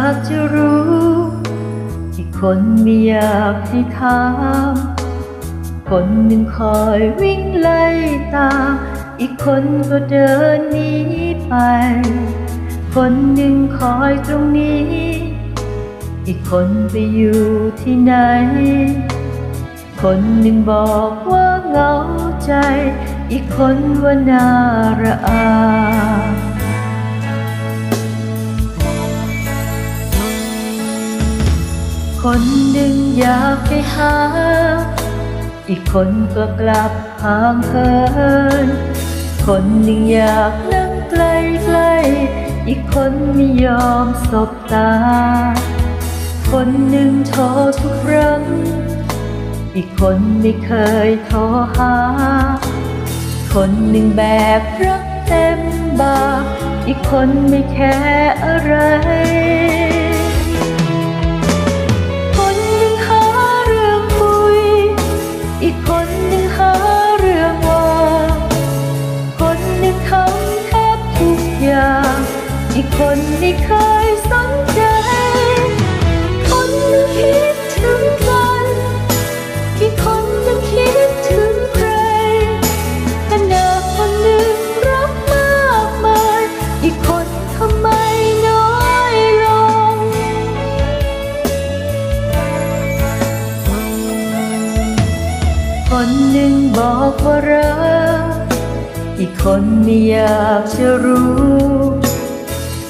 ากจะรู้อีกคนไม่อยากให้ถามคนหนึ่งคอยวิ่งไล่ตามอีกคนก็เดินหนีไป คนหนึ่งคอยตรงนี้ อีกคนไปอยู่ที่ไหน คนหนึ่งบอกว่าเหงาใจ อีกคนว่าน่าระอา คนหนึ่งอยากไปหา อีกคนก็กลับห่างเหิน คนหนึ่งอยากนั่งใกล้ใกล้อีกคนไม่ยอมสบตา คนหนึ่งโทรทุกครั้ง อีกคนไม่เคยโทรหา คนหนึ่งแบกรักเต็มบ่าอีกคนไม่แค่อะไร อย่างอีกคนไม่เคยสนใจ คนนึ่งคิดถึงกันอีกคนนึ่งคิดถึงใครขณะคนหนึ่งรักมากมายอีกคนทำไมน้อยลง คนหนึ่งบอกว่ารัก กคนไม่อยากจะรู้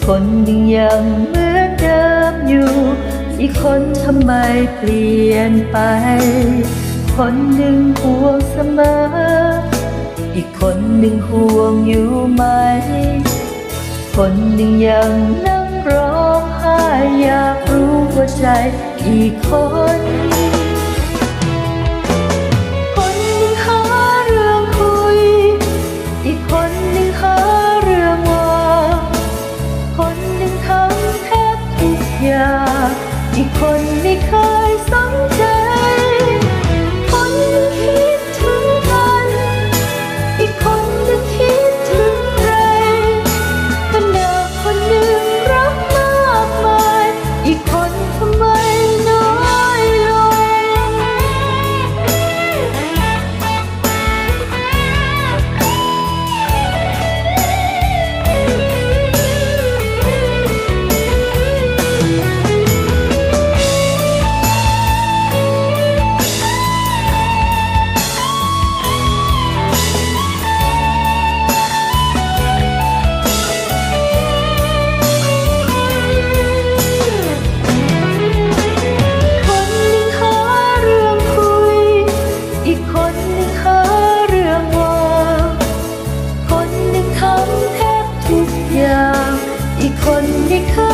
คนหนึ่งยังเหมือนเดิมอยู่ อีกคนทำไมเปลี่ยนไป คนหนึ่งห่วงเสมอ อีกคนหนึ่งห่วงอยู่ไหม คนหนึ่งยังนั่งร้องไห้อยากรู้ว่าใจอีกคน คนไม่เคยสง 你可